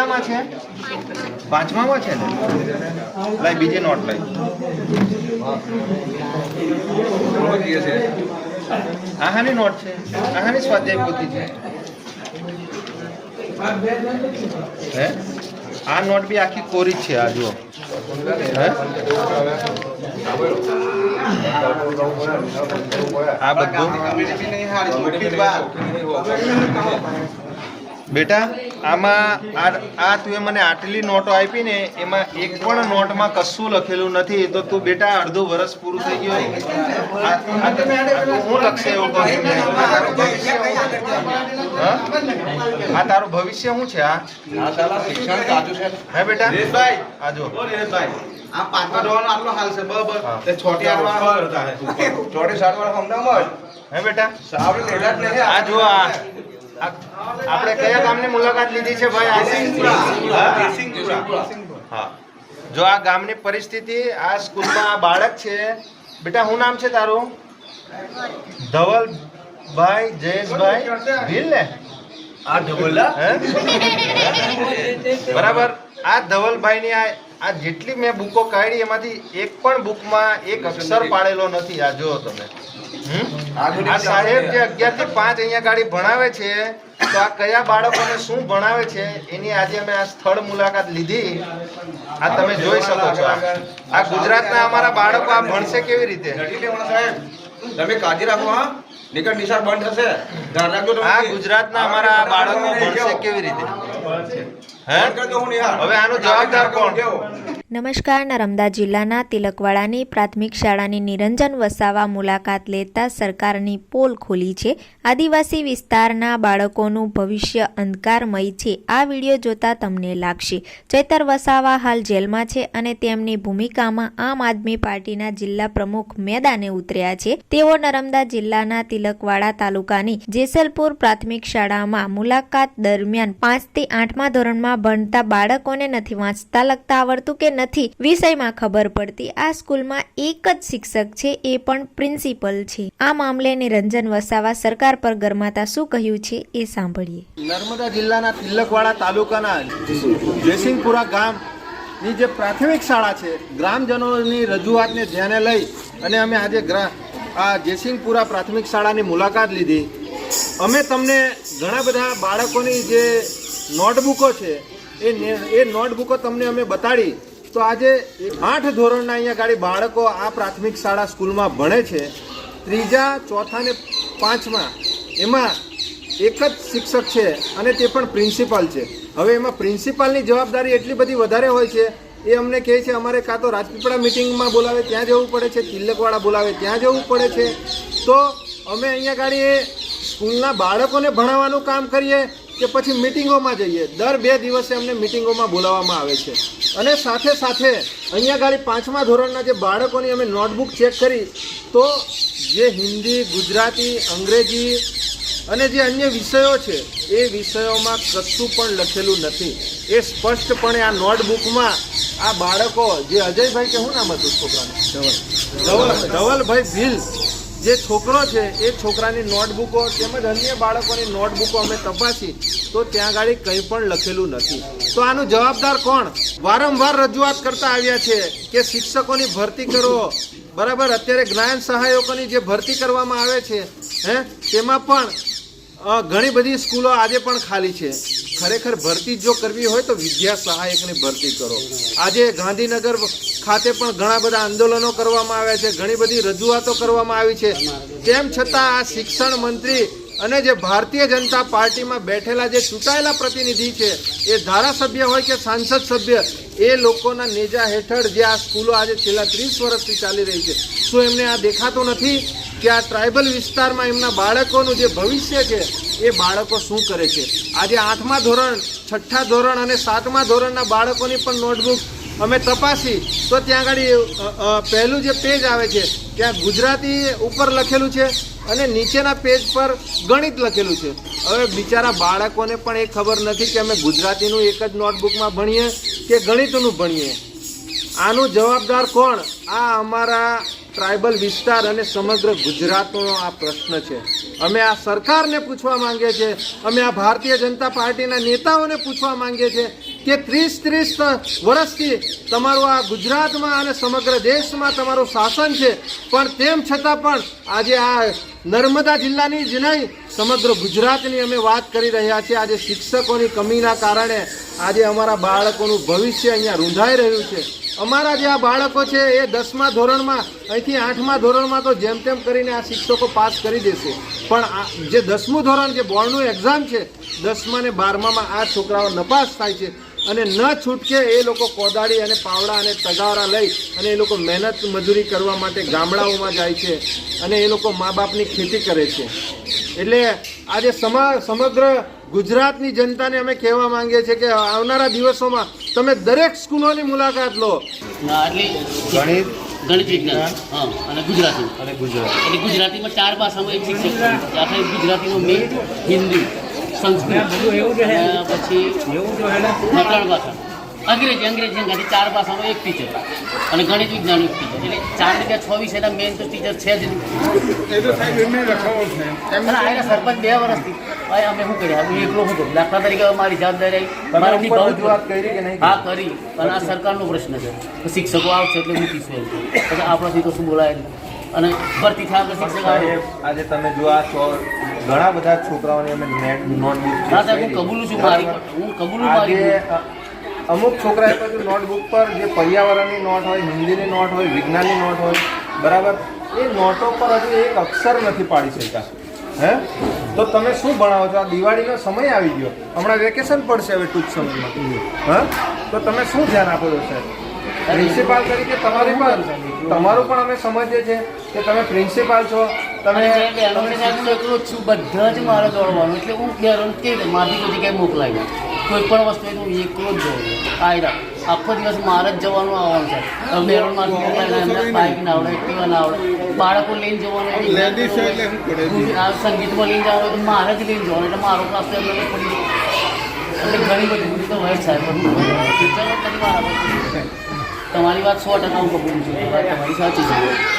કેટલામાં છે? પાંચમામાં છે ને? લાઈ બીજી નોટ લાઈ આહાની નોટ છે. આહાની હાની સ્વાધ્યાય પોથી છે. હે? આ નોટ બી આખી કોરી છે, આ જુઓ. આ બધું? બેટા આમાં આ આ તું એ મને આટલી નોટો આપી ને એમાં એક પણ નોટમાં કશું લખેલું નથી. તો તું બેટા અડધું વર્ષ પૂરું થઈ ગયું હું લખશે એવું કહું હા? તારું ભવિષ્ય શું છે આ? શિક્ષણ છે. હે બેટા? આજો આ જો. પાંચમા ધોરણનો આટલો હાલ છે બરાબર? છોટી સાત વાળા હે બેટા? આપણે લેલા જ નહીં આ આ આ- આપણે કયા ગામની મુલાકાત લીધી છે ભાઈ? હા. જો આ ગામની પરિસ્થિતિ આ સ્કૂલમાં આ બાળક છે. બેટા શું નામ છે તારું? ધવલભાઈ જયેશભાઈ. ભીલ ને? આ ઢબોલા બરાબર. આ ધવલભાઈની આ આ જેટલી મેં બુકો કાઢી એમાંથી એક પણ બુકમાં એક અક્ષર પાડેલો નથી. આ જુઓ તમે? આ સાહેબ જે અગિયારથી પાંચ અહીંયા ગાડી ભણાવે છે તો આ કયા બાળકોને શું ભણાવે છે એની આજે અમે આ સ્થળ મુલાકાત લીધી. આ તમે જોઈ શકો છો આ. ગુજરાતના અમારા બાળકો આ ભણશે કેવી રીતે? સાહેબ. તમે કાજી રાખો હા. નીકળ નિશાળ બંધ થશે. આ ગુજરાતના અમારા બાળકો ભણશે કેવી રીતે? હે? બંધ કરી દો હું નિહાળ. હવે આનો જવાબદાર કોણ? નમસ્કાર નર્મદા જિલ્લાના તિલકવાડાની પ્રાથમિક શાળાની નિરંજન વસાવા મુલાકાત લેતા સરકારની પોલ ખોલી છે. આદિવાસી વિસ્તારના બાળકોનું ભવિષ્ય અંધકારમય છે. આ વીડિયો જોતા તમને લાગશે. ચૈતર વસાવા હાલ જેલમાં છે અને તેમની ભૂમિકામાં આમ આદમી પાર્ટીના જિલ્લા પ્રમુખ મેદાને ઉતર્યા છે. તેઓ નર્મદા જિલ્લાના તિલકવાડા તાલુકાની જેસલપુર પ્રાથમિક શાળામાં મુલાકાત દરમિયાન પાંચથી આઠમા ધોરણમાં ભણતા બાળકોને નથી વાંચતા, લખતા આવડતું કે નથી, વિષયમાં ખબર પડતી. આ સ્કૂલમાં એક જ શિક્ષક છે, એ પણ પ્રિન્સિપલ છે. આ મામલે નિરંજન વસાવા સરકાર પર ગરમાતા શું કહ્યું છે, એ સાંભળીએ. નર્મદા જિલ્લાના તિલકવાડા તાલુકાના જયસિંહપુરા ગામની જે પ્રાથમિક શાળા છે, ગ્રામજનોની રજૂઆતને ધ્યાને લઈ અને અમે આજે આ જયસિંહપુરા પ્રાથમિક શાળાની મુલાકાત લીધી. અમે તમને ઘણા બધા બાળકોની જે નોટબુકો છે, એ એ નોટબુકો તમને અમે બતાડી. તો આજે આઠ ધોરણના અહીંયા ગાડી બાળકો આ પ્રાથમિક શાળા સ્કૂલમાં ભણે છે. ત્રીજા, ચોથા ને પાંચમા, એમાં એક જ શિક્ષક છે અને તે પણ પ્રિન્સિપાલ છે. હવે એમાં પ્રિન્સિપાલની જવાબદારી એટલી બધી વધારે હોય છે, એ અમને કહે છે, અમારે કાં તો રાજપીપળા મિટિંગમાં બોલાવે, ત્યાં જવું પડે છે, તિલકવાડા બોલાવે, ત્યાં જવું પડે છે. તો અમે અહીંયા ગાડી એ સ્કૂલના બાળકોને ભણાવવાનું કામ કરીએ કે પછી મિટિંગોમાં જઈએ. દર બે દિવસે અમને મિટિંગોમાં બોલાવવામાં આવે છે. અને સાથે સાથે અહીંયા ગાડી પાંચમા ધોરણના જે બાળકોની અમે નોટબુક ચેક કરી તો જે હિન્દી ગુજરાતી અંગ્રેજી અને જે અન્ય વિષયો છે એ વિષયોમાં કશું પણ લખેલું નથી. એ સ્પષ્ટપણે આ નોટબુકમાં આ બાળકો જે અજયભાઈ કે શું નામ હતું છોકરાનું? ધવલ ધવલભાઈ ભીલ જે છોકરો છે, એ છોકરાની નોટબુકો તેમજ અન્ય બાળકોની નોટબુકો અમે તપાસી, તો ત્યાં આગળ કંઈ પણ લખેલું નથી. તો આનું જવાબદાર કોણ? વારંવાર રજૂઆત કરતા આવ્યા છે કે શિક્ષકોની ભરતી કરો. બરાબર, અત્યારે જ્ઞાન સહાયકોની જે ભરતી કરવામાં આવે છે, હે, તેમાં પણ ઘણી બધી સ્કૂલો આજે પણ ખાલી છે. ખરેખર ભરતી જો કરવી હોય તો વિદ્યા સહાયકની ભરતી કરો. આજે ગાંધીનગર ખાતે પણ ઘણા બધા આંદોલનો કરવામાં આવ્યા છે, ઘણી બધી રજૂઆતો કરવામાં આવી છે. તેમ છતાં આ શિક્ષણ મંત્રી અને જે ભારતીય જનતા પાર્ટીમાં બેઠેલા જે ચૂંટાયેલા પ્રતિનિધિ છે, એ ધારાસભ્ય હોય કે સાંસદ સભ્ય, એ લોકોના નેજા હેઠળ જે આ સ્કૂલો આજે છેલ્લા ત્રીસ વર્ષથી ચાલી રહી છે. શું એમને આ દેખાતો નથી? કે આ ટ્રાઇબલ વિસ્તારમાં એમના બાળકોનું જે ભવિષ્ય છે, એ બાળકો શું કરે છે? આજે આઠમા ધોરણ, છઠ્ઠા ધોરણ અને સાતમા ધોરણના બાળકોની પણ નોટબુક અમે તપાસી. તો ત્યાં આગળ પહેલું જે પેજ આવે છે ત્યાં ગુજરાતી ઉપર લખેલું છે અને નીચેના પેજ પર ગણિત લખેલું છે. હવે બિચારા બાળકોને પણ એ ખબર નથી કે અમે ગુજરાતીનું એક જ નોટબુકમાં ભણીએ કે ગણિતનું ભણીએ. આનું જવાબદાર કોણ? આ અમારા ટ્રાઇબલ વિસ્તાર અને સમગ્ર ગુજરાતનો આ પ્રશ્ન છે. અમે આ સરકારને પૂછવા માંગીએ છીએ, અમે આ ભારતીય જનતા પાર્ટીના નેતાઓને પૂછવા માંગીએ છીએ કે ત્રીસ ત્રીસ વર્ષથી તમારું આ ગુજરાતમાં અને સમગ્ર દેશમાં તમારું શાસન છે. પણ તેમ છતાં પણ આજે આ નર્મદા જિલ્લાની જ નહીં, સમગ્ર ગુજરાતની અમે વાત કરી રહ્યા છીએ. આજે શિક્ષકોની કમીના કારણે આજે અમારા બાળકોનું ભવિષ્ય અહીંયા રૂંધાઈ રહ્યું છે. અમારા જે આ બાળકો છે એ દસમા ધોરણમાં, અહીંથી આઠમા ધોરણમાં તો જેમ તેમ કરીને આ શિક્ષકો પાસ કરી દેશે. પણ આ જે દસમું ધોરણ, જે બોર્ડનું એક્ઝામ છે દસમા ને બારમામાં આ છોકરાઓ નપાસ થાય છે. અને ન છૂટકે એ લોકો કોદાળી અને પાવડા અને તગારા લઈ અને એ લોકો મહેનત મજૂરી કરવા માટે ગામડાઓમાં જાય છે અને એ લોકો મા બાપની ખેતી કરે છે. એટલે આજે સમા સમગ્ર ગુજરાતની જનતાને અમે કહેવા માંગીએ છીએ કે આવનારા દિવસોમાં તમે દરેક સ્કૂલોની મુલાકાત લો. ગણિત ગણિત વિજ્ઞાન અને ગુજરાતી. અને ગુજરાતી. એટલે ગુજરાતીમાં ચાર ભાષામાં એક શિક્ષક છે. ગુજરાતીમાં મેં હિન્દી. સંસ્કૃત. અને પછી હા, ત્રણ ભાષા અંગ્રેજી અંગ્રેજી અંગ્રેજી ચાર ભાષામાં એક ટીચર અને ગણિત વિજ્ઞાન એક ટીચર એટલે ચાર ને ત્યાં છ વિષયના મેન તો ટીચર છે જ નહીં. આયરા સરપંચ બે વર્ષથી. ભાઈ અમે શું કર્યા? હું એકલો શું કરું દાખલા તરીકે મારી જવાબદારી મારાથી બહુ વાત કરી કે નહીં હા કરી. અને આ સરકારનો પ્રશ્ન છે. શિક્ષકો આવશે એટલે મૂકીશું એમ પછી આપણાથી તો શું બોલાય અને ભરતી થાય શિક્ષક આજે તમે જો આ છો ઘણા બધા છોકરાઓની અમે નેટ નોટબુક ના સાહેબ હું કબૂલું છું મારી હું કબૂલું મારી અમુક છોકરાએ તો નોટબુક પર જે પર્યાવરણની નોટ હોય હિન્દીની નોટ હોય વિજ્ઞાનની નોટ હોય બરાબર એ નોટો પર હજુ એક અક્ષર નથી પાડી શકતા હે? તો તમે શું ભણાવો છો? આ દિવાળીનો સમય આવી ગયો. હમણાં વેકેશન પડશે હવે ટૂંક સમયમાં. હા? તો તમે શું ધ્યાન આપો છો સાહેબ? પ્રિન્સિપાલ તરીકે તમારી પણ તમારું પણ અમે સમજીએ છીએ કે તમે પ્રિન્સિપાલ છો. તમે એકલો છું બધા જ મારે દોડવાનું. એટલે હું કે મારથી કોઈ જગ્યાએ મોકલાય ના કોઈ પણ વસ્તુ હું એકલો જ દોડું. આયરા આખો દિવસ મારે જ જવાનું આવવાનું છે. મારથી મોકલાય એમને બાઇક ના આવડે એક્ટિવા ના આવડે. બાળકો લઈને જવાનું આ સંગીતમાં લઈને જવાનું તો મારે જ લઈને જવાનું એટલે મારો ક્લાસ એમને પડી એટલે ઘણી બધી બધી તો હોય સાહેબ. તમારી વાત સો ટકા હું કબૂલું છું. તમારી સાચી છે.